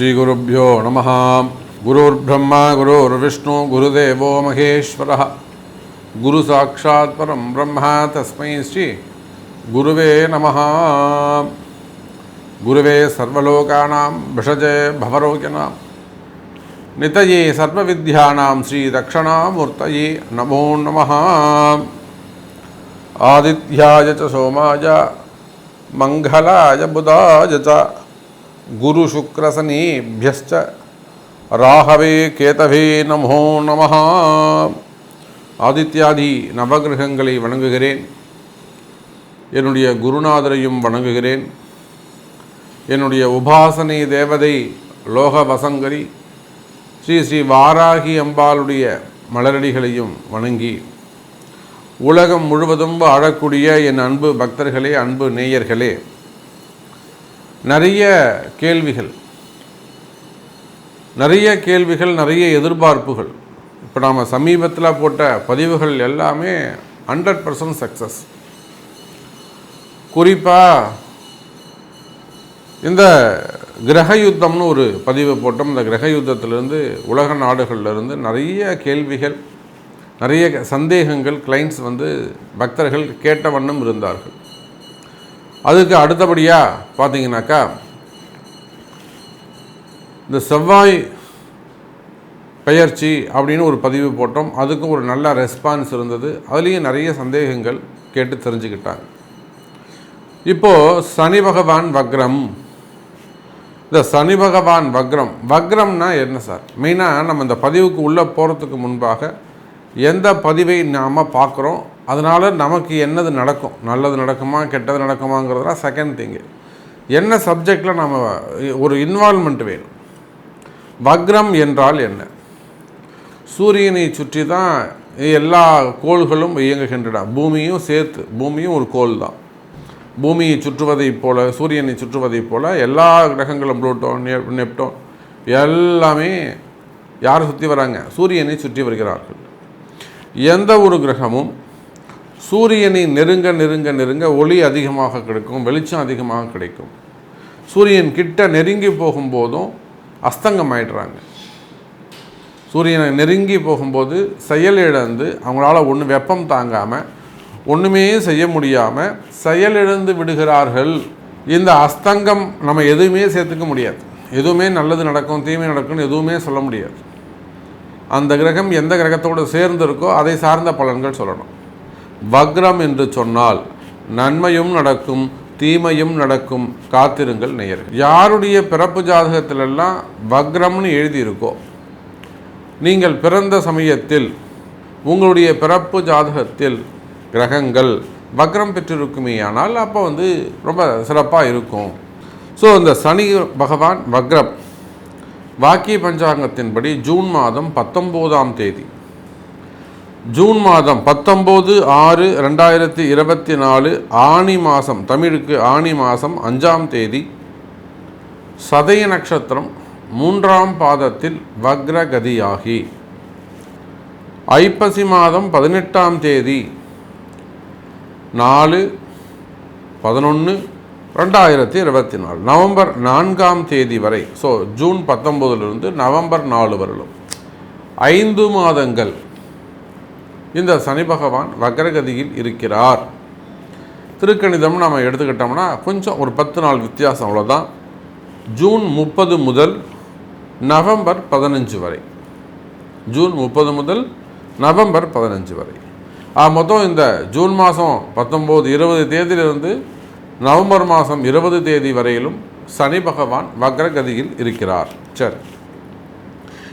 श्रीगुरुभ्यो नम। गुरुर्ब्रह्म, गुरुर्विष्णु, गुरुदेवो महेश्वरः। गुरुसाक्षात् परम ब्रह्म तस्म श्री गुरव नम। गुरव सर्वोकाना भषजे भवरोगिणां। नित सर्वविद्यानां नमो नम। आदिध्याय च सोमाय, मंगलाय बुधा च। गुरुशुक्रशनीभ्यश्च ராகவே கேதவே நமோ நமः ஆதித்யாதி நவகிரகங்களை வணங்குகிறேன் என்னுடைய குருநாதரையும் வணங்குகிறேன் என்னுடைய உபாசனை தேவதை லோக வசங்கரி ஸ்ரீ ஸ்ரீ வாராகி அம்பாளுடைய மலரடிகளையும் வணங்கி உலகம் முழுவதும் வாழக்கூடிய என் அன்பு பக்தர்களே அன்பு நேயர்களே நிறைய கேள்விகள். நிறைய கேள்விகள் நிறைய எதிர்பார்ப்புகள். இப்போ நாம் சமீபத்தில் போட்ட பதிவுகள் எல்லாமே ஹண்ட்ரட் பர்சன்ட் சக்ஸஸ் குறிப்பாக இந்த கிரக யுத்தம்னு ஒரு பதிவு போட்டோம். இந்த கிரக யுத்தத்திலிருந்து உலக நாடுகள்லேருந்து நிறைய கேள்விகள் நிறைய சந்தேகங்கள் கிளைண்ட்ஸ் வந்து பக்தர்கள் கேட்ட வண்ணம் இருந்தார்கள். அதுக்கு அடுத்தபடியாக பார்த்தீங்கன்னாக்கா இந்த செவ்வாய் பெயர்ச்சி அப்படின்னு ஒரு பதிவு போட்டோம். அதுக்கும் ஒரு நல்ல ரெஸ்பான்ஸ் இருந்தது. அதுலேயும் நிறைய சந்தேகங்கள் கேட்டு தெரிஞ்சுக்கிட்டாங்க. இப்போது சனி பகவான் வக்ரம். இந்த சனி பகவான் வக்ரம். வக்ரம்னா என்ன சார்? மெயினாக நம்ம இந்த பதிவுக்கு உள்ளே போகிறதுக்கு முன்பாக எந்த பதிவை நாம் பார்க்குறோம்? அதனால் நமக்கு என்னது நடக்கும்? நல்லது நடக்குமா? கெட்டது நடக்குமாங்கிறதுலாம் செகண்ட் திங்கு என்ன சப்ஜெக்டில் நம்ம ஒரு இன்வால்மெண்ட் வேணும்? வக்ரம் என்றால் என்ன? சூரியனை சுற்றி தான் எல்லா கோள்களும் இயங்குகின்றன. பூமியும் சேர்த்து பூமியும் ஒரு கோள் தான். பூமியை சுற்றுவதைப் போல் சூரியனை சுற்றுவதைப் போல் எல்லா கிரகங்களும் புளூட்டோன் நெப்டோன் எல்லாமே யார் சுற்றி வராங்க? சூரியனை சுற்றி வருகிறார்கள். எந்த ஒரு கிரகமும் சூரியனை நெருங்க நெருங்க நெருங்க ஒளி அதிகமாக கிடைக்கும் வெளிச்சம் அதிகமாக கிடைக்கும். சூரியன் கிட்ட நெருங்கி போகும்போதும் அஸ்தங்கம் ஆயிடுறாங்க சூரியனை நெருங்கி போகும்போது செயலிழந்து அவங்களால ஒன்று வெப்பம் தாங்காமல் ஒன்றுமே செய்ய முடியாமல் செயலிழந்து விடுகிறார்கள். இந்த அஸ்தங்கம் நம்ம எதுவுமே சேர்த்துக்க முடியாது. எதுவுமே நல்லது நடக்கும் தீமை நடக்கும்னு எதுவுமே சொல்ல முடியாது. அந்த கிரகம் எந்த கிரகத்தோடு சேர்ந்து இருக்கோ அதை சார்ந்த பலன்கள் சொல்லணும். வக்ரம் என்று சொன்னால் நன்மையும் நடக்கும் தீமையும் நடக்கும் காத்திருங்கள் நேயர்கள். யாருடைய பிறப்பு ஜாதகத்திலெல்லாம் வக்ரம்னு எழுதியிருக்கோ நீங்கள் பிறந்த சமயத்தில் உங்களுடைய பிறப்பு ஜாதகத்தில் கிரகங்கள் வக்ரம் பெற்றிருக்குமே ஆனால் அப்போ வந்து ரொம்ப சிறப்பாக இருக்கும். ஸோ இந்த சனி பகவான் வக்ரம். வாக்கிய பஞ்சாங்கத்தின்படி ஜூன் மாதம் பத்தொம்போதாம் தேதி. ஜூன் மாதம் பத்தொம்போது ஆறு ரெண்டாயிரத்தி இருபத்தி நாலு ஆணி மாதம் தமிழுக்கு ஆணி மாதம் அஞ்சாம் தேதி சதய நட்சத்திரம் மூன்றாம் பாதத்தில் வக்ரகதியாகி. ஐப்பசி மாதம் பதினெட்டாம் தேதி நாலு பதினொன்று ரெண்டாயிரத்தி இருபத்தி நாலு நவம்பர் நான்காம் தேதி வரை. ஸோ ஜூன் பத்தொம்போதுலேருந்து நவம்பர் நாலு வரலும் ஐந்து மாதங்கள் இந்த சனி பகவான் வக்ரகதியில் இருக்கிறார். திருக்கணிதம் நம்ம எடுத்துக்கிட்டோம்னா கொஞ்சம் ஒரு பத்து நாள் வித்தியாசம் அவ்வளோதான் ஜூன் முப்பது முதல் நவம்பர் பதினஞ்சு வரை. ஜூன் முப்பது முதல் நவம்பர் பதினஞ்சு வரை. மொத்தம் இந்த ஜூன் மாதம் பத்தொம்போது இருபது தேதியிலிருந்து நவம்பர் மாதம் இருபது தேதி வரையிலும் சனி பகவான் வக்ரகதியில் இருக்கிறார். சரி.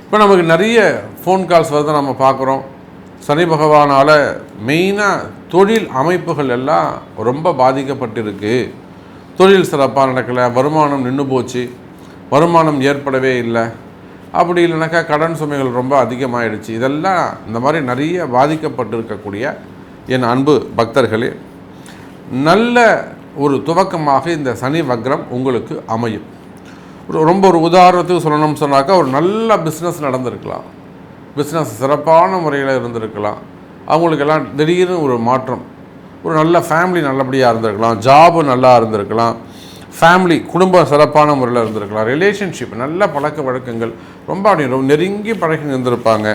இப்போ நமக்கு நிறைய ஃபோன் கால்ஸ் வருது நம்ம பார்க்குறோம். சனி பகவானால் மெயினாக தொழில் அமைப்புகள் எல்லாம் ரொம்ப பாதிக்கப்பட்டிருக்கு. தொழில் சிறப்பாக நடக்கலை வருமானம் நின்று போச்சு வருமானம் ஏற்படவே இல்லை. அப்படி இல்லைனாக்கா கடன் சுமைகள் ரொம்ப அதிகமாகிடுச்சு இதெல்லாம் இந்த மாதிரி நிறைய பாதிக்கப்பட்டிருக்கக்கூடிய என் அன்பு பக்தர்களே நல்ல ஒரு துவக்கமாக இந்த சனி வக்ரம் உங்களுக்கு அமையும். ஒரு ரொம்ப ஒரு உதாரணத்துக்கு சொல்லணும்னு சொன்னாக்கா ஒரு நல்ல பிஸ்னஸ் நடந்திருக்கலாம். பிஸ்னஸ் சிறப்பான முறையில் இருந்திருக்கலாம். அவங்களுக்கெல்லாம் திடீர்னு ஒரு மாற்றம். ஒரு நல்ல ஃபேமிலி நல்லபடியாக இருந்திருக்கலாம். ஜாபு நல்லா இருந்திருக்கலாம். ஃபேமிலி குடும்பம் சிறப்பான முறையில் இருந்திருக்கலாம். ரிலேஷன்ஷிப் நல்ல பழக்க வழக்கங்கள். ரொம்ப அப்படி ரொம்ப நெருங்கி பழகி இருந்திருப்பாங்க.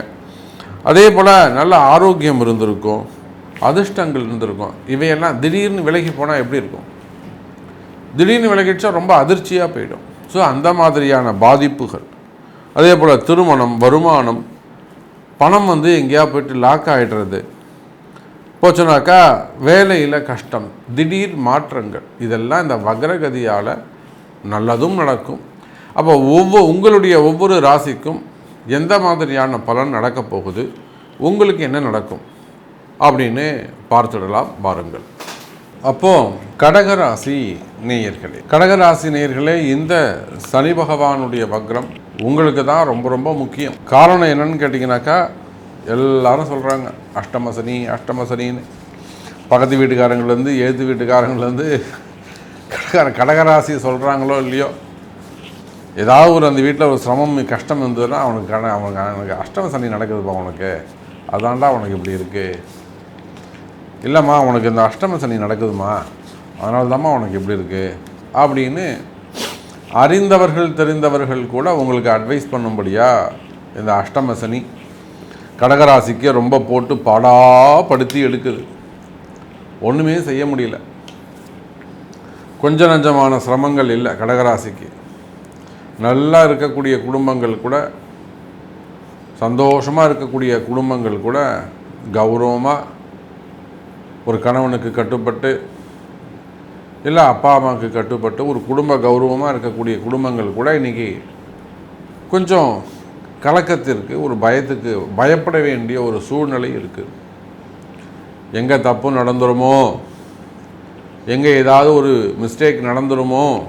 அதே போல் நல்ல ஆரோக்கியம் இருந்திருக்கும். அதிர்ஷ்டங்கள் இருந்திருக்கும். இவையெல்லாம் திடீர்னு விலகி போனால் எப்படி இருக்கும்? திடீர்னு விலகிடுச்சா ரொம்ப அதிர்ச்சியாக போயிடும். ஸோ அந்த மாதிரியான பாதிப்புகள். அதே போல் திருமணம் வருமானம் பணம் வந்து எங்கேயா போயிட்டு லாக் ஆகிடுறது போச்சுனாக்கா வேலையில் கஷ்டம் திடீர் மாற்றங்கள். இதெல்லாம் இந்த வக்ரகதியால் நல்லதும் நடக்கும். அப்போ ஒவ்வொரு உங்களுடைய ஒவ்வொரு ராசிக்கும் எந்த மாதிரியான பலன் நடக்கப் போகுது? உங்களுக்கு என்ன நடக்கும்? அப்படின்னு பார்த்துடலாம் பாருங்கள். அப்போது கடகராசி நேயர்களே கடகராசி நேயர்களே இந்த சனி பகவானுடைய வக்ரம் உங்களுக்கு தான் ரொம்ப ரொம்ப முக்கியம். காரணம் என்னன்னு கேட்டிங்கனாக்கா எல்லாரும் சொல்கிறாங்க அஷ்டம சனி அஷ்டம சனின்னு. பக்கத்து வீட்டுக்காரங்கள்லேருந்து எழுத்து வீட்டுக்காரங்கள்லேருந்து கடகார கடகராசி சொல்கிறாங்களோ இல்லையோ ஏதாவது ஒரு அந்த வீட்டில் ஒரு சிரமம் கஷ்டம் இருந்ததுன்னா அவனுக்கு கண அவனுக்கு அவனுக்கு அஷ்டம சனி நடக்குதுப்பா அவனுக்கு அதான்டா அவனுக்கு இப்படி இருக்குது இல்லைம்மா உனக்கு இந்த அஷ்டம சனி நடக்குதுமா அதனால தாம்மா உனக்கு இப்படி இருக்குது அப்படின்னு அறிந்தவர்கள் தெரிந்தவர்கள் கூட உங்களுக்கு அட்வைஸ் பண்ணும்படியா? இந்த அஷ்டம சனி கடகராசிக்கு ரொம்ப போட்டு பாடாப்படுத்தி எடுக்குது. ஒன்றுமே செய்ய முடியல. கொஞ்ச நஞ்சமான சிரமங்கள் இல்லை கடகராசிக்கு. நல்லா இருக்கக்கூடிய குடும்பங்கள் கூட சந்தோஷமாக இருக்கக்கூடிய குடும்பங்கள் கூட கௌரவமாக ஒரு கணவனுக்கு கட்டுப்பட்டு இல்லை அப்பா அம்மாவுக்கு கட்டுப்பட்டு ஒரு குடும்ப கௌரவமாக இருக்கக்கூடிய குடும்பங்கள் கூட இன்றைக்கி கொஞ்சம் கலக்கத்திற்கு ஒரு பயத்துக்கு பயப்பட வேண்டிய ஒரு சூழ்நிலை இருக்குது எங்கே தப்பு நடந்துருமோ? எங்கே ஏதாவது ஒரு மிஸ்டேக் நடந்துருமோ?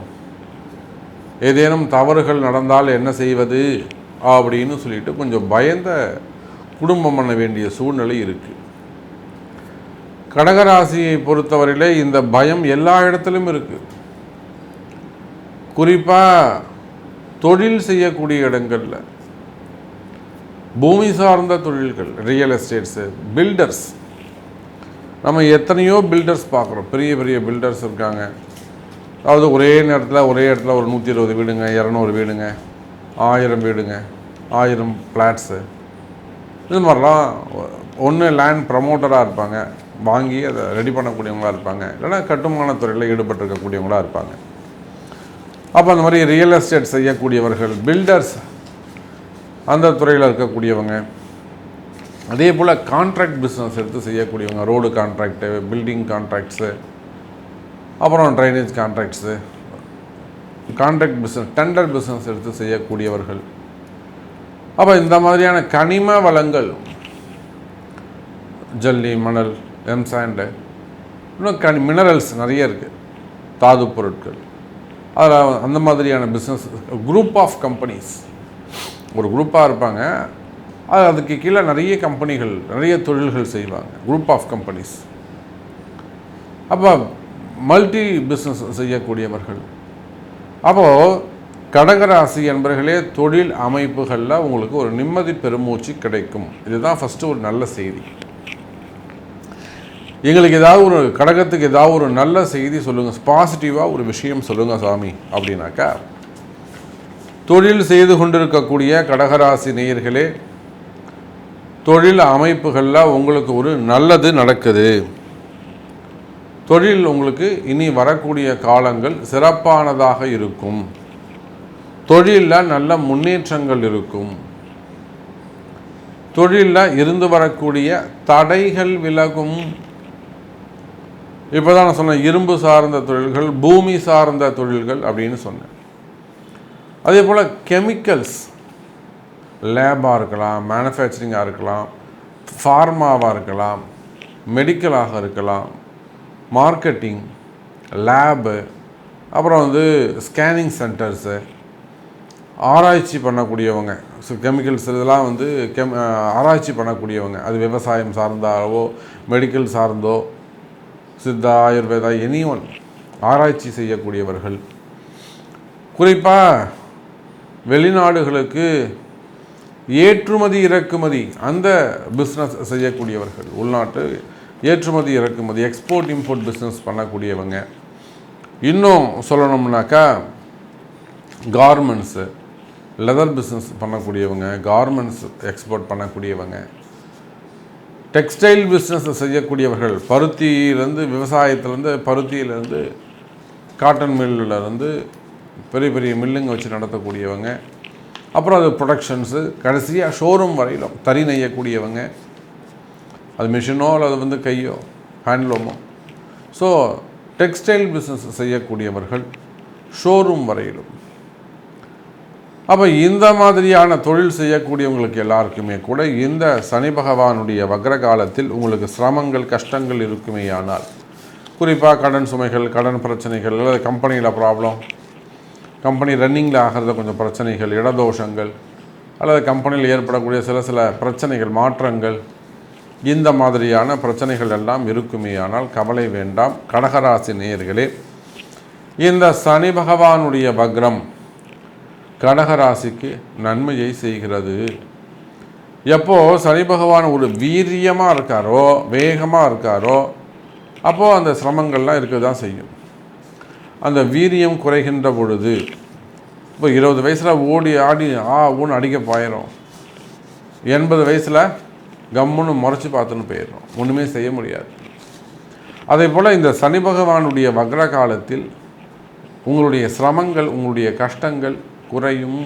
ஏதேனும் தவறுகள் நடந்தால் என்ன செய்வது? அப்படின்னு சொல்லிட்டு கொஞ்சம் பயந்த குடும்பம் பண்ண வேண்டிய சூழ்நிலை இருக்குது கடகராசியை பொறுத்தவரையிலே இந்த பயம் எல்லா இடத்துலையும் இருக்குது குறிப்பாக தொழில் செய்யக்கூடிய இடங்களில். பூமி சார்ந்த தொழில்கள் ரியல் எஸ்டேட்ஸு பில்டர்ஸ் நம்ம எத்தனையோ பில்டர்ஸ் பார்க்குறோம். பெரிய பெரிய பில்டர்ஸ் இருக்காங்க. அதாவது ஒரே நேரத்தில் ஒரே இடத்துல ஒரு நூற்றி இருபது வீடுங்க இரநூறு வீடுங்க ஆயிரம் வீடுங்க ஆயிரம் ஃப்ளாட்ஸு இது மாதிரிலாம் ஒன்று லேண்ட் ப்ரமோட்டராக இருப்பாங்க. வாங்கி அதை ரெடி பண்ணக்கூடியவங்களாக இருப்பாங்க. இல்லைன்னா கட்டுமான துறையில் ஈடுபட்டிருக்கக்கூடியவங்களாக இருப்பாங்க. அப்போ அந்த மாதிரி ரியல் எஸ்டேட் செய்யக்கூடியவர்கள் பில்டர்ஸ் அந்த துறையில் இருக்கக்கூடியவங்க அதே போல் கான்ட்ராக்ட் பிஸ்னஸ் எடுத்து செய்யக்கூடியவங்க ரோடு கான்ட்ராக்டு பில்டிங் கான்ட்ராக்ட்ஸு அப்புறம் drainage contracts contract business tender business எடுத்து செய்யக்கூடியவர்கள். அப்போ இந்த மாதிரியான கனிம வளங்கள் ஜல்லி மணல் எம்சாண்டு இன்னும் கனி மினரல்ஸ் நிறைய இருக்குது தாது பொருட்கள். அதில் அந்த மாதிரியான பிஸ்னஸ் குரூப் ஆஃப் கம்பெனிஸ் ஒரு குரூப்பாக இருப்பாங்க. அது அதுக்கு கீழே நிறைய கம்பெனிகள் நிறைய தொழில்கள் செய்வாங்க. குரூப் ஆஃப் கம்பெனிஸ் அப்போ மல்டி பிஸ்னஸ் செய்யக்கூடியவர்கள். அப்போது கடகராசி என்பர்களே தொழில் அமைப்புகளில் உங்களுக்கு ஒரு நிம்மதி பெருமூச்சு கிடைக்கும். இதுதான் ஃபஸ்ட்டு ஒரு நல்ல செய்தி. எங்களுக்கு ஏதாவது ஒரு கடகத்துக்கு ஏதாவது ஒரு நல்ல செய்தி சொல்லுங்கள் பாசிட்டிவாக ஒரு விஷயம் சொல்லுங்கள் சாமி அப்படின்னாக்கா தொழில் செய்து கொண்டிருக்கக்கூடிய கடகராசி நேயர்களே தொழில் அமைப்புகளில் உங்களுக்கு ஒரு நல்லது நடக்குது. தொழில் உங்களுக்கு இனி வரக்கூடிய காலங்கள் சிறப்பானதாக இருக்கும். தொழிலில் நல்ல முன்னேற்றங்கள் இருக்கும். தொழிலில் இருந்து வரக்கூடிய தடைகள் விலகும். இப்போ தான் நான் சொன்னேன் இரும்பு சார்ந்த தொழில்கள் பூமி சார்ந்த தொழில்கள் அப்படின்னு சொன்னேன். அதே போல் கெமிக்கல்ஸ் லேபாக இருக்கலாம் மேனுஃபேக்சரிங்காக இருக்கலாம் ஃபார்மாவாக இருக்கலாம் மெடிக்கலாக இருக்கலாம் மார்க்கெட்டிங் லேபு அப்புறம் வந்து ஸ்கேனிங் சென்டர்ஸு ஆராய்ச்சி பண்ணக்கூடியவங்க. ஸோ கெமிக்கல்ஸ் இதெல்லாம் வந்து கெம் ஆராய்ச்சி பண்ணக்கூடியவங்க. அது விவசாயம் சார்ந்தாவோ மெடிக்கல் சார்ந்தோ சித்தா ஆயுர்வேதா எனி ஒன் ஆராய்ச்சி செய்யக்கூடியவர்கள். குறிப்பாக வெளிநாடுகளுக்கு ஏற்றுமதி இறக்குமதி அந்த பிஸ்னஸ் செய்யக்கூடியவர்கள். உள்நாட்டு ஏற்றுமதி இறக்குமதி எக்ஸ்போர்ட் இம்போர்ட் பிஸ்னஸ் பண்ணக்கூடியவங்க. இன்னும் சொல்லணும்னாக்கா கார்மெண்ட்ஸு லெதர் பிஸ்னஸ் பண்ணக்கூடியவங்க கார்மெண்ட்ஸ் எக்ஸ்போர்ட் பண்ணக்கூடியவங்க. டெக்ஸ்டைல் பிஸ்னஸை செய்யக்கூடியவர்கள் பருத்தியிலேருந்து விவசாயத்துலேருந்து பருத்தியிலேருந்து காட்டன் மில்லிலேருந்து பெரிய பெரிய மில்லுங்க வச்சு நடத்தக்கூடியவங்க. அப்புறம் அது ப்ரொடக்ஷன்ஸு கடைசியாக ஷோரூம் வரையிலும் தறி நெய்யக்கூடியவங்க. அது மிஷினோ அல்லது வந்து கையோ ஹேண்ட்லூமோ ஸோ டெக்ஸ்டைல் பிஸ்னஸ் செய்யக்கூடியவர்கள் ஷோரூம் வரையிலும் அப்போ இந்த மாதிரியான தொழில் செய்யக்கூடியவங்களுக்கு எல்லாருக்குமே கூட இந்த சனி பகவானுடைய வக்ர காலத்தில் உங்களுக்கு சிரமங்கள் கஷ்டங்கள் இருக்குமே ஆனால் குறிப்பாக கடன் சுமைகள் கடன் பிரச்சனைகள் அல்லது கம்பெனியில் ப்ராப்ளம் கம்பெனி ரன்னிங்கில் ஆகிறத கொஞ்சம் பிரச்சனைகள் இடதோஷங்கள் அல்லது கம்பெனியில் ஏற்படக்கூடிய சில சில பிரச்சனைகள் மாற்றங்கள் இந்த மாதிரியான பிரச்சனைகள் எல்லாம் இருக்குமே ஆனால் கவலை வேண்டாம். கடகராசி நேயர்களே இந்த சனி பகவானுடைய வக்ரம் கடகராசிக்கு நன்மையை செய்கிறது. எப்போ சனி பகவான் ஒரு வீரியமாக இருக்காரோ வேகமாக இருக்காரோ அப்போது அந்த சிரமங்கள்லாம் இருக்க தான் செய்யும். அந்த வீரியம் குறைகின்ற பொழுது இப்போ இருபது வயசில் ஓடி ஆடி ஆ ஊன்னு அடிக்க பாயிரும். எண்பது வயசில் கம்முன்னு முறைச்சி பார்த்துன்னு போயிடும் ஒன்றுமே செய்ய முடியாது. அதே போல் இந்த சனி பகவானுடைய வக்ர காலத்தில் உங்களுடைய சிரமங்கள் உங்களுடைய கஷ்டங்கள் குறையும்.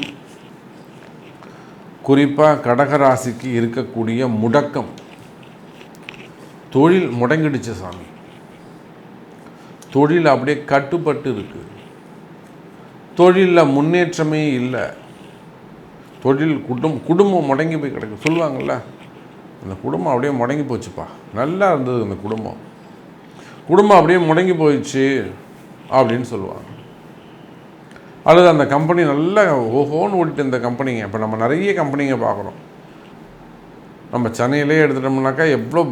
குறிப்பாக கடகராசிக்கு இருக்கக்கூடிய முடக்கம். தொழில் முடங்கிடுச்சு சாமி. தொழில் அப்படியே கட்டுப்பட்டு இருக்கு. தொழிலில் முன்னேற்றமே இல்லை. தொழில் குடும் குடும்பம் முடங்கி போய் கிடக்கு. சொல்லுவாங்கள்ல அந்த குடும்பம் அப்படியே முடங்கி போச்சுப்பா. நல்லா இருந்தது அந்த குடும்பம். குடும்பம் அப்படியே முடங்கி போயிடுச்சு அப்படின்னு சொல்லுவாங்க. அல்லது அந்த கம்பெனி நல்லா ஓஹோன்னு ஓடிட்டு இந்த கம்பெனிங்க இப்போ நம்ம நிறைய கம்பெனிங்க பார்க்குறோம். நம்ம சென்னையிலே எடுத்துட்டோம்னாக்கா எவ்வளோ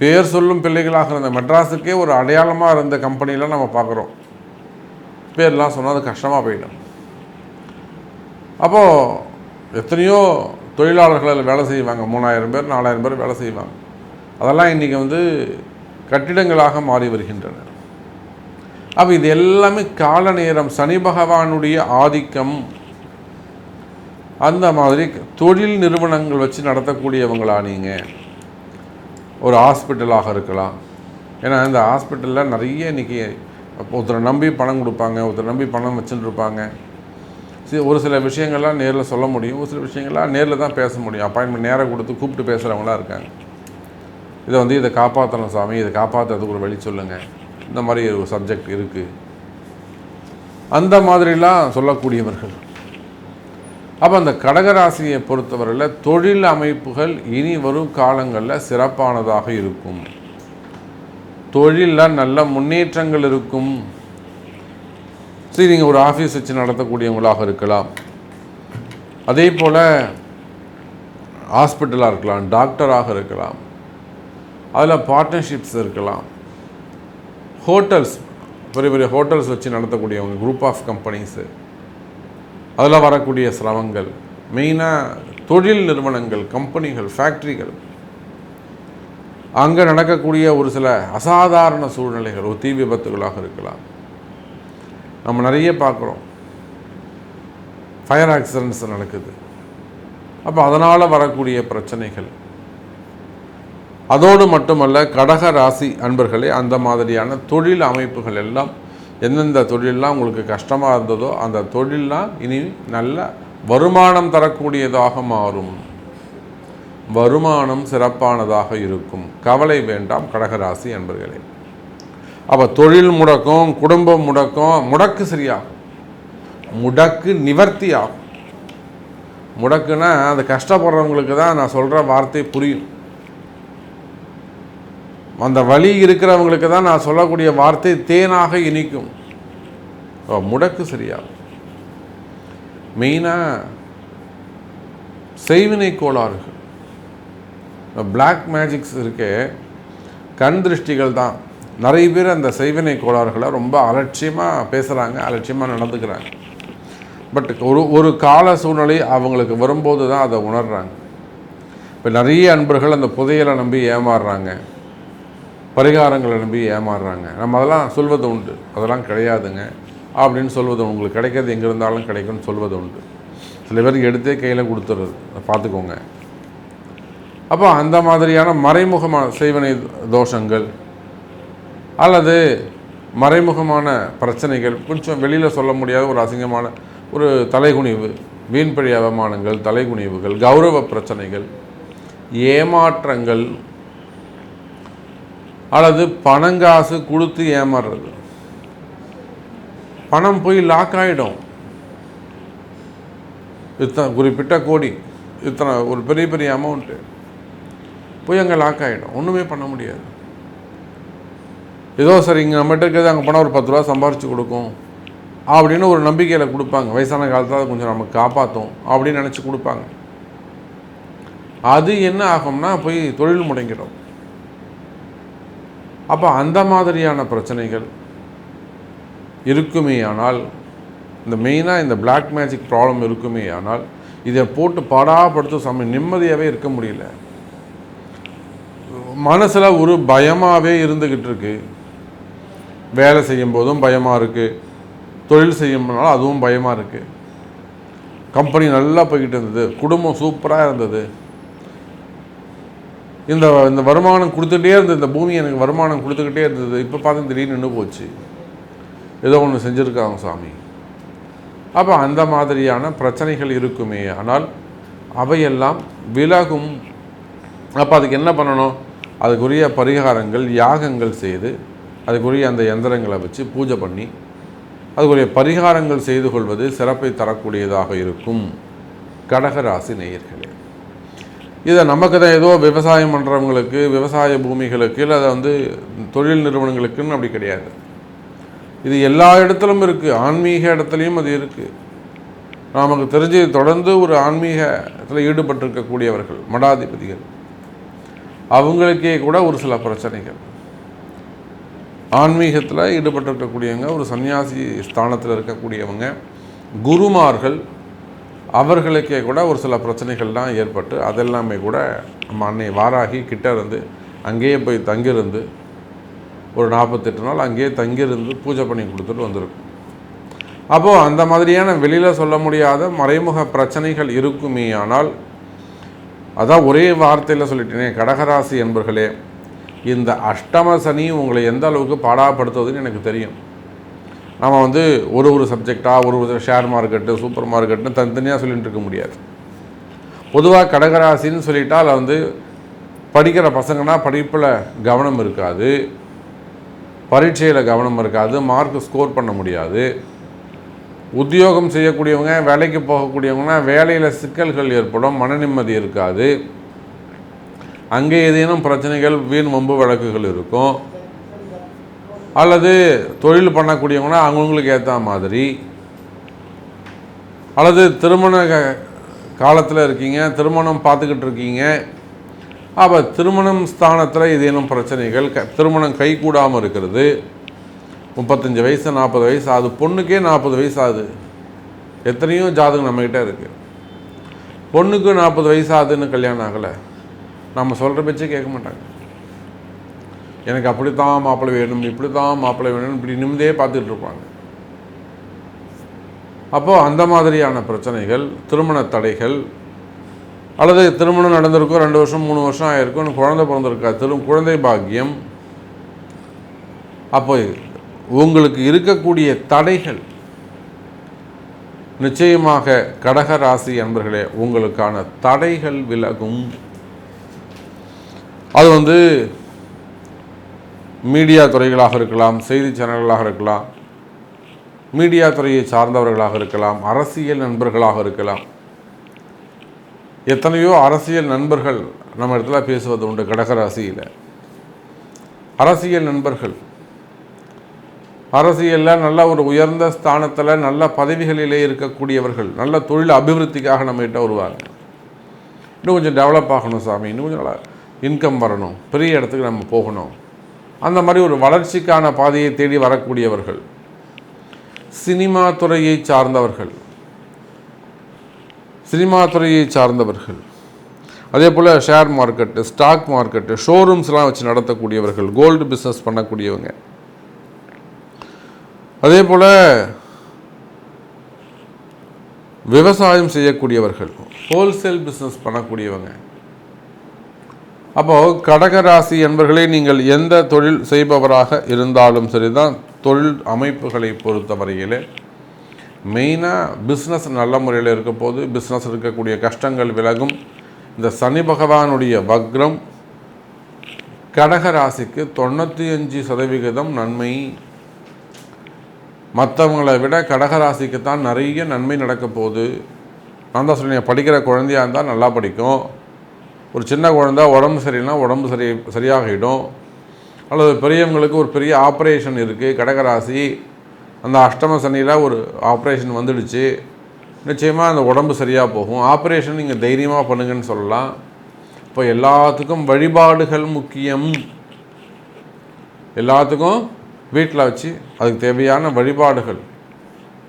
பேர் சொல்லும் பிள்ளைகளாக இருந்த மெட்ராஸுக்கே ஒரு அடையாளமாக இருந்த கம்பெனிலாம் நம்ம பார்க்குறோம். பேர்லாம் சொன்னால் அது கஷ்டமாக போயிடும். அப்போது எத்தனையோ தொழிலாளர்கள் வேலை செய்வாங்க. மூணாயிரம் பேர் நாலாயிரம் பேர் வேலை செய்வாங்க. அதெல்லாம் இன்றைக்கி வந்து கட்டிடங்களாக மாறி வருகின்றன. அப்போ இது எல்லாமே கால நேரம் சனி பகவானுடைய ஆதிக்கம். அந்த மாதிரி தொழில் நிறுவனங்கள் வச்சு நடத்தக்கூடியவங்களா நீங்கள் ஒரு ஹாஸ்பிட்டலாக இருக்கலாம். ஏன்னா இந்த ஹாஸ்பிட்டலில் நிறைய இன்றைக்கி ஒருத்தரை நம்பி பணம் கொடுப்பாங்க ஒருத்தரை நம்பி பணம் வச்சுட்டு இருப்பாங்க ஒரு சில விஷயங்கள்லாம் நேரில் சொல்ல முடியும் ஒரு சில விஷயங்கள்லாம் நேரில் தான் பேச முடியும். அப்பாயின்மெண்ட் நேராக கொடுத்து கூப்பிட்டு பேசுகிறவங்களாம் இருக்காங்க. இதை வந்து இதை காப்பாற்றணும் சாமி இதை காப்பாற்றுறதுக்கு ஒரு வழி சொல்லுங்கள் இந்த மாதிரி ஒரு சப்ஜெக்ட் இருக்குது அந்த மாதிரிலாம் சொல்லக்கூடியவர்கள். அப்போ அந்த கடகராசியை பொறுத்தவரையில் தொழில் அமைப்புகள் இனி வரும் காலங்களில் சிறப்பானதாக இருக்கும். தொழிலில் நல்ல முன்னேற்றங்கள் இருக்கும். சரி நீங்கள் ஒரு ஆஃபீஸ் வச்சு நடத்தக்கூடியவங்களாக இருக்கலாம். அதே போல் ஹாஸ்பிட்டலாக இருக்கலாம் டாக்டராக இருக்கலாம். அதில் பார்ட்னர்ஷிப்ஸ் இருக்கலாம். ஹோட்டல்ஸ் பெரிய பெரிய ஹோட்டல்ஸ் வச்சு நடத்தக்கூடியவங்க குரூப் ஆஃப் கம்பெனிஸு அதில் வரக்கூடிய சிரமங்கள். மெயினாக தொழில் நிறுவனங்கள் கம்பெனிகள் ஃபேக்ட்ரிகள் அங்கே நடக்கக்கூடிய ஒரு சில அசாதாரண சூழ்நிலைகள் ஒரு தீ விபத்துகளாக இருக்கலாம். நம்ம நிறைய பார்க்குறோம். ஃபயர் ஆக்சிடென்ட்ஸ் நடக்குது. அப்போ அதனால் வரக்கூடிய பிரச்சனைகள். அதோடு மட்டுமல்ல கடக ராசி அன்பர்களே அந்த மாதிரியான தொழில் அமைப்புகள் எல்லாம் எந்தெந்த தொழிலெலாம் உங்களுக்கு கஷ்டமாக இருந்ததோ அந்த தொழிலெலாம் இனி நல்ல வருமானம் தரக்கூடியதாக மாறும். வருமானம் சிறப்பானதாக இருக்கும். கவலை வேண்டாம் கடகராசி அன்பர்களே. அப்போ தொழில் முடக்கம் குடும்பம் முடக்கம் முடக்கு சரியாகும். முடக்கு நிவர்த்தி ஆகும் முடக்குன்னா அது கஷ்டப்படுறவங்களுக்கு தான் நான் சொல்கிற வார்த்தை புரியும். அந்த வழி இருக்கிறவங்களுக்கு தான் நான் சொல்லக்கூடிய வார்த்தை தேனாக இனிக்கும். முடக்கு சரியாகும் மெயினாக செய்வினை கோளாறுகள். பிளாக் மேஜிக்ஸ் இருக்கே. கண் திருஷ்டிகள் தான். நிறைய பேர் அந்த செய்வினை கோளாறுகளை ரொம்ப அலட்சியமாக பேசுகிறாங்க அலட்சியமாக நடந்துக்கிறாங்க. பட் ஒரு ஒரு கால சூழ்நிலை அவங்களுக்கு வரும்போது தான் அதை உணர்றாங்க. இப்போ நிறைய அன்பர்கள் அந்த புதையலை நம்பி ஏமாறுறாங்க. பரிகாரங்களை நம்பி ஏமாறுறாங்க. நம்ம அதெல்லாம் சொல்வது உண்டு. அதெல்லாம் கிடையாதுங்க. அப்படின்னு சொல்வது உங்களுக்கு கிடைக்கிறது எங்கே இருந்தாலும் கிடைக்கும்னு சொல்வது உண்டு. சில பேருக்கு எடுத்தே கையில் கொடுத்துறது பார்த்துக்கோங்க. அப்போ அந்த மாதிரியான மறைமுகமான செய்வனை தோஷங்கள் அல்லது மறைமுகமான பிரச்சனைகள் கொஞ்சம் வெளியில் சொல்ல முடியாத ஒரு அசிங்கமான ஒரு தலைகுனிவு வீண்பழி அவமானங்கள் தலைகுனிவுகள் கௌரவ பிரச்சனைகள் ஏமாற்றங்கள் அல்லது பணங்காசு கொடுத்து ஏமாறுறது. பணம் போய் லாக் ஆகிடும் இத்தனை குறிப்பிட்ட கோடி இத்தனை ஒரு பெரிய பெரிய அமௌண்ட்டு போய் அங்கே லாக் ஆகிடும் ஒன்றுமே பண்ண முடியாது. ஏதோ சரி இங்கே நம்மகிட்ட இருக்கிறது அங்கே போனால் ஒரு பத்து ரூபா சம்பாரித்து கொடுக்கும். அப்படின்னு ஒரு நம்பிக்கையில் கொடுப்பாங்க. வயசான காலத்தில் அதை கொஞ்சம் நமக்கு காப்பாற்றும் அப்படின்னு நினச்சி கொடுப்பாங்க. அது என்ன ஆகும்னா போய் தொழில் முடங்கிடும். அப்போ அந்த மாதிரியான பிரச்சனைகள் இருக்குமே ஆனால் இந்த மெயினாக இந்த பிளாக் மேஜிக் ப்ராப்ளம் இருக்குமே ஆனால் இதை போட்டு பாடாப்படுத்த சமயம் நிம்மதியாகவே இருக்க முடியல. மனசில் ஒரு பயமாகவே இருந்துக்கிட்டு இருக்கு. வேலை செய்யும் போதும் பயமாக இருக்குது தொழில் செய்யும்னாலும் அதுவும் பயமாக இருக்குது கம்பெனி நல்லா போய்கிட்டு இருந்தது. குடும்பம் சூப்பராக இருந்தது. இந்த இந்த வருமானம் கொடுத்துட்டே இருந்தது இந்த பூமி எனக்கு வருமானம் கொடுத்துக்கிட்டே இருந்தது. இப்போ பார்த்து திடீர்னு நின்று போச்சு. ஏதோ ஒன்று செஞ்சுருக்காங்க சாமி. அப்போ அந்த மாதிரியான பிரச்சனைகள் இருக்குமே. ஆனால் அவையெல்லாம் விலகும். அப்போ அதுக்கு என்ன பண்ணணும்? அதுக்குரிய பரிகாரங்கள் யாகங்கள் செய்து அதுக்குரிய அந்த எந்திரங்களை வச்சு பூஜை பண்ணி அதுக்குரிய பரிகாரங்கள் செய்து கொள்வது சிறப்பை தரக்கூடியதாக இருக்கும். கடகராசி நேயர்கள். இதை நமக்கு தான் ஏதோ விவசாயம் பண்ணுறவங்களுக்கு விவசாய பூமிகளுக்கு இல்லை அதை வந்து தொழில் நிறுவனங்களுக்குன்னு அப்படி கிடையாது. இது எல்லா இடத்துலும் இருக்குது ஆன்மீக இடத்துலையும் அது இருக்குது நமக்கு தெரிஞ்சு தொடர்ந்து ஒரு ஆன்மீகத்தில் ஈடுபட்டிருக்கக்கூடியவர்கள் மடாதிபதிகள். அவங்களுக்கே கூட ஒரு சில பிரச்சனைகள். ஆன்மீகத்தில் ஈடுபட்டிருக்கக்கூடியவங்க ஒரு சன்னியாசி ஸ்தானத்தில் இருக்கக்கூடியவங்க குருமார்கள் அவர்களுக்கே கூட ஒரு சில பிரச்சனைகள்லாம் ஏற்பட்டு அதெல்லாமே கூட நம்ம அன்னை வாராகி கிட்ட இருந்து அங்கேயே போய் தங்கியிருந்து ஒரு நாற்பத்தெட்டு நாள் அங்கேயே தங்கியிருந்து பூஜை பண்ணி கொடுத்துட்டு வந்திருக்கும். அப்போது அந்த மாதிரியான வெளியில் சொல்ல முடியாத மறைமுக பிரச்சனைகள் இருக்குமே ஆனால் அதான் ஒரே வார்த்தையில் சொல்லிட்டேனே கடகராசி என்பர்களே இந்த அஷ்டம சனி உங்களை எந்த அளவுக்கு பாடாப்படுத்துவதுன்னு எனக்கு தெரியும். நம்ம வந்து ஒரு ஒரு சப்ஜெக்டாக ஒரு ஒரு ஷேர் மார்க்கெட்டு சூப்பர் மார்க்கெட்டுன்னு தனித்தனியாக சொல்லிட்டு இருக்க முடியாது. பொதுவாக கடகராசின்னு சொல்லிட்டால் வந்து படிக்கிற பசங்கன்னா படிப்பில் கவனம் இருக்காது. பரீட்சையில் கவனம் இருக்காது. மார்க் ஸ்கோர் பண்ண முடியாது. உத்தியோகம் செய்யக்கூடியவங்க வேலைக்கு போகக்கூடியவங்கன்னா வேலையில் சிக்கல்கள் ஏற்படும் மன நிம்மதி இருக்காது. அங்கே ஏதேனும் பிரச்சனைகள் வீண் வம்பு வழக்குகள் இருக்கும். அல்லது தொழில் பண்ணக்கூடியவங்கன்னா அவங்கவுங்களுக்கு ஏற்ற மாதிரி. அல்லது திருமண காலத்தில் இருக்கீங்க திருமணம் பார்த்துக்கிட்டு இருக்கீங்க. அப்போ திருமணம் ஸ்தானத்தில் ஏதேனும் பிரச்சனைகள் க திருமணம் கை கூடாமல் இருக்கிறது. முப்பத்தஞ்சு வயசு நாற்பது வயசு ஆகுது. பொண்ணுக்கே நாற்பது வயசு ஆகுது. எத்தனையோ ஜாதகம் நம்மக்கிட்ட இருக்குது பொண்ணுக்கு நாற்பது வயசு ஆகுதுன்னு கல்யாணம் ஆகலை. நம்ம சொல்கிற பேச்சே கேட்க மாட்டாங்க. எனக்கு அப்படித்தான் மாப்பிள்ளை வேணும் இப்படி தான் மாப்பிள்ளை வேணும் இப்படி நிமிந்தே பார்த்துட்டு இருப்பாங்க. அப்போது அந்த மாதிரியான பிரச்சனைகள் திருமண தடைகள் அல்லது திருமணம் நடந்திருக்கும் ரெண்டு வருஷம் மூணு வருஷம் ஆகிருக்கும் குழந்தை பிறந்திருக்கா திரு குழந்தை பாக்கியம். அப்போ உங்களுக்கு இருக்கக்கூடிய தடைகள் நிச்சயமாக கடக ராசி அன்பர்களே உங்களுக்கான தடைகள் விலகும். அது வந்து மீடியா துறைகளாக இருக்கலாம் செய்தி சேனல்களாக இருக்கலாம் மீடியா துறையை சார்ந்தவர்களாக இருக்கலாம் அரசியல் நண்பர்களாக இருக்கலாம். எத்தனையோ அரசியல் நண்பர்கள் நம்ம இடத்துல பேசுவது உண்டு கடகராசியில். அரசியல் நண்பர்கள். அரசியலில் நல்ல ஒரு உயர்ந்த ஸ்தானத்தில் நல்ல பதவிகளிலே இருக்கக்கூடியவர்கள் நல்ல தொழில் அபிவிருத்திக்காக நம்மகிட்ட வருவாங்க. இன்னும் கொஞ்சம் டெவலப் ஆகணும் சாமி இன்னும் கொஞ்சம் நல்லா இன்கம் வரணும் பெரிய இடத்துக்கு நம்ம போகணும். அந்த மாதிரி ஒரு வளர்ச்சிக்கான பாதையை தேடி வரக்கூடியவர்கள். சினிமா துறையை சார்ந்தவர்கள். சினிமா துறையை சார்ந்தவர்கள். அதே போல் ஷேர் மார்க்கெட்டு ஸ்டாக் மார்க்கெட்டு ஷோரூம்ஸ்லாம் வச்சு நடத்தக்கூடியவர்கள் கோல்டு பிஸ்னஸ் பண்ணக்கூடியவங்க. அதே போல் விவசாயம் செய்யக்கூடியவர்கள் ஹோல்சேல் பிஸ்னஸ் பண்ணக்கூடியவங்க. அப்போது கடகராசி என்பர்களே நீங்கள் எந்த தொழில் செய்பவராக இருந்தாலும் சரிதான் தொழில் அமைப்புகளை பொறுத்தவரையில் மெயினாக பிஸ்னஸ் நல்ல முறையில் இருக்க போது பிஸ்னஸ் இருக்கக்கூடிய கஷ்டங்கள் விலகும். இந்த சனி பகவானுடைய வக்ரம் கடகராசிக்கு தொண்ணூற்றி அஞ்சு சதவிகிதம் நன்மை. மற்றவங்களை விட கடகராசிக்கு தான் நிறைய நன்மை நடக்க போகுது. நான் தான் சொன்னேன் படிக்கிற குழந்தையாக இருந்தால் நல்லா படிக்கும். ஒரு சின்ன குழந்தை உடம்பு சரியில்லைனா உடம்பு சரி சரியாகிடும். அல்லது பெரியவங்களுக்கு ஒரு பெரிய ஆப்ரேஷன் இருக்குது கடகராசி. அந்த அஷ்டம சனியில் ஒரு ஆப்ரேஷன் வந்துடுச்சு. நிச்சயமாக அந்த உடம்பு சரியாக போகும். ஆப்ரேஷன் நீங்கள் தைரியமாக பண்ணுங்கன்னு சொல்லலாம். இப்போ எல்லாத்துக்கும் வழிபாடுகள் முக்கியம். எல்லாத்துக்கும் வீட்டில் வச்சு அதுக்கு தேவையான வழிபாடுகள்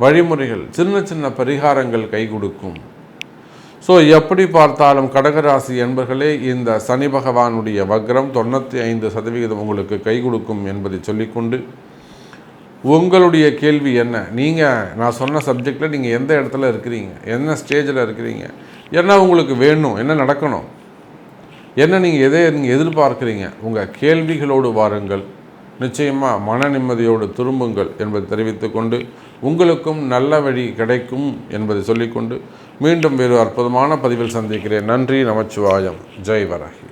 வழிமுறைகள் சின்ன சின்ன பரிகாரங்கள் கை கொடுக்கும். ஸோ எப்படி பார்த்தாலும் கடகராசி என்பர்களே இந்த சனி பகவானுடைய வக்ரம் தொண்ணூற்றி ஐந்து சதவிகிதம் உங்களுக்கு கை கொடுக்கும் என்பதை சொல்லிக்கொண்டு உங்களுடைய கேள்வி என்ன? நீங்கள் நான் சொன்ன சப்ஜெக்டில் நீங்கள் எந்த இடத்துல இருக்கிறீங்க? என்ன ஸ்டேஜில் இருக்கிறீங்க? என்ன உங்களுக்கு வேணும்? என்ன நடக்கணும்? என்ன நீங்கள் எதை நீங்கள் எதிர்பார்க்குறீங்க? உங்கள் கேள்விகளோடு வாருங்கள். நிச்சயமாக மன நிம்மதியோடு திரும்புங்கள் என்பதை தெரிவித்துக்கொண்டு உங்களுக்கும் நல்ல வழி கிடைக்கும் என்பதை சொல்லிக்கொண்டு மீண்டும் வேறு அற்புதமான பதிவில் சந்திக்கிறேன். நன்றி நமச்சிவாயம். ஜெய் வராகி